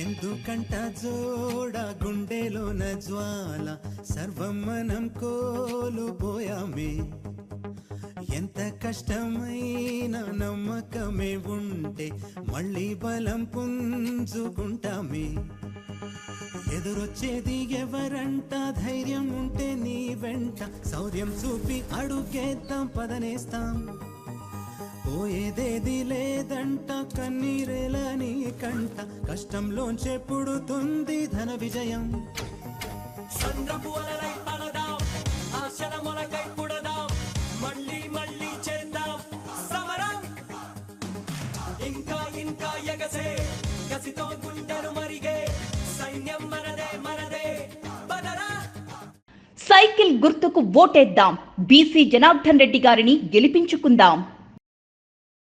ఎందుకంట జోడ గుండెలోన జ్వాల సర్వం మనం కోల్పోయామే. ఎంత కష్టమైన నమ్మకమే ఉంటే మళ్ళీ బలం పుంజుకుంటామే. ఎదురొచ్చేది ఎవరంట? ధైర్యం ఉంటే నీ వెంట. శౌర్యం చూపి అడుగేద్దాం పదనేస్తాం. పోయేదేది లేదంట కన్నీరేలని కంట కష్టంలోంచే పుడుతుంది ధన విజయం. సంద్రపు అలలై పడదాం ఆశల మొలకై పుడదాం మళ్ళీ మళ్ళీ చేద్దాం. సమరం! ఇంకా ఇంకా ఎగసే కసితో మరిగే సైన్యం మనదే మనదే. బదరా సైకిల్ గుర్తుకు ఓటేద్దాం. బీసీ జనార్దన్ రెడ్డి గారిని గెలిపించుకుందాం.